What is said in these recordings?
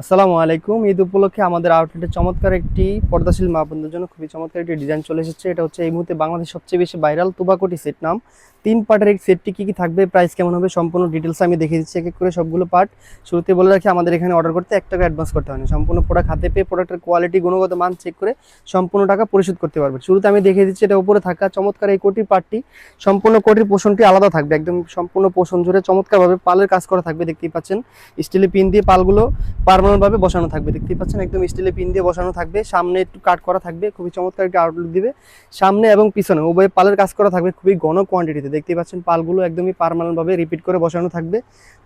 আসসালামু আলাইকুম। ঈদ উপলক্ষে আমাদের আউটলেটে চমৎকার একটি পর্দাশীল মা বোনদের জন্য খুবই চমৎকার একটি ডিজাইন চলে এসেছে। এটা হচ্ছে এই মুহূর্তে বাংলাদেশ সবচেয়ে বেশি ভাইরাল তুবাকটি সেট নাম। তিন পার্টের এই সেটটি কী কী থাকবে, প্রাইস কেমন হবে, সম্পূর্ণ ডিটেলস আমি দেখিয়ে দিচ্ছি এক এক করে সবগুলো পার্ট। শুরুতে বলে রাখি, আমাদের এখানে অর্ডার করতে এক টাকা অ্যাডভান্স করতে হয় না সম্পূর্ণ প্রোডাক্ট হাতে পেয়ে প্রোডাক্টের কোয়ালিটি গুণগত মান চেক করে সম্পূর্ণ টাকা পরিশোধ করতে পারবে শুরুতে আমি দেখিয়ে দিচ্ছি, এটা উপরে থাকা চমৎকার এই কোটির পার্টটি। সম্পূর্ণ কোটির পোষণটি আলাদা থাকবে, একদম সম্পূর্ণ পোষণ জুড়ে চমৎকারভাবে পালের কাজ করা থাকবে, দেখতেই পাচ্ছেন। স্টিলের পিন দিয়ে পালগুলো পার্মানেন্ট ভাবে বসানো থাকবে। দেখতেই পাচ্ছেন, একদম স্টিলের পিন দিয়ে বসানো থাকবে। সামনে একটু কাট করা থাকবে। খুবই চমৎকার একটা আউটলুক দিবে। সামনে এবং পিছনে উভয় পালের কাজ করা থাকবে খুবই ঘন কোয়ান্টিটিতে দেখতেই পাচ্ছেন, পালগুলো একদমই পার্মানেন্ট ভাবে রিপিট করে বসানো থাকবে।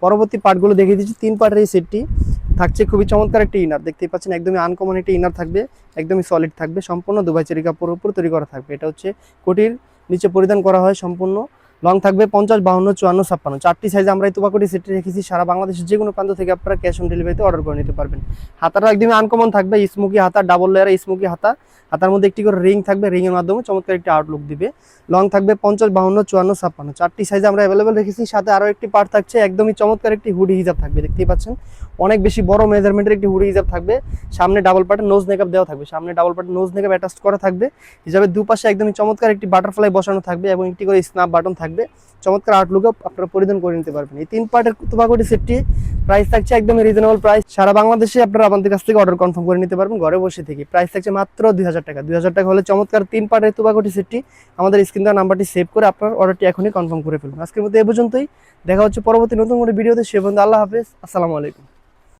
পরবর্তী পার্টগুলো দেখিয়ে দিচ্ছি। তিন পার্টের এই সেটটি থাকছে খুবই চমৎকার একটি ইনার দেখতেই পাচ্ছেন, একদমই আনকমন একটি ইনার থাকবে, একদমই সলিড থাকবে। সম্পূর্ণ দুবাই চেরি কাপড়ের উপর তৈরি করা থাকবে। এটা হচ্ছে কোটির নিচে পরিধান করা হয় সম্পূর্ণ। লং থাকবে পঞ্চাশ, বাহান্ন, চুয়ান্ন, ছাপ্পান্ন। চারটি সাইজ আমরা এই তুবাকুটি সেটটি রেখেছি। সারা বাংলাদেশের যে কোনো প্রান্ত থেকে আপনারা ক্যাশ অন ডেলিভারিতে অর্ডার করে নিতে পারবেন। হাতাটা একদমই আনকমন থাকবে। স্মোকি হাতা ডাবল লেয়ার স্মোকি হাতা। হাতার মধ্যে একটি করে রিং থাকবে রিং এর মাধ্যমে চমৎকার একটি আউটলুক দিবে। লং থাকবে পঞ্চাশ, বাহান্ন, চুয়ান্ন, ছাপ্পান্ন। চারটি সাইজ আমরা অ্যাভেলেবেল রেখেছি। সাথে আরও একটি পার্ট থাকছে, একদমই চমৎকার একটি হুডি হিজাব থাকবে। দেখতেই পাচ্ছেন? অনেক বেশি বড় মেজারমেন্টের একটি হুডি হিজাব থাকবে। সামনে ডাবল পার্টের নোজ নেকআপ দেওয়া থাকবে। সামনে ডাবল পার্টের নোজ নেকআপ অ্যাটাচ করা থাকবে। হিজাবের দুপাশে একদমই চমৎকার একটি বাটারফ্লাই বসানো থাকবে এবং একটি করে স্ন্যাপ বাটন থাকবে। চমৎকার আউটলুকও আপনারা পরিধান করে নিতে পারবেন। এই তিন পার্টের তুবাকুটি সেটটি প্রাইস থাকছে একদমই রিজনেবল প্রাইস সারা বাংলাদেশে আপনারা আমাদের কাছ থেকে অর্ডার কনফার্ম করে নিতে পারবেন, ঘরে বসে থেকে। প্রাইস থাকছে মাত্র দুই হাজার টাকা। দুই হাজার টাকা হলে চমৎকার তিন পার্টের তুবাকুটি সেটটি আমাদের স্ক্রিন দেওয়া নাম্বারটি সেভ করে আপনার অর্ডারটি এখনই কনফার্ম করে ফেলুন। আজকের মধ্যে এ পর্যন্তই। দেখা হচ্ছে পরবর্তী নতুন কোনো ভিডিওতে সে পর্যন্ত আল্লাহ হাফেজ। আসসালামু আলাইকুম।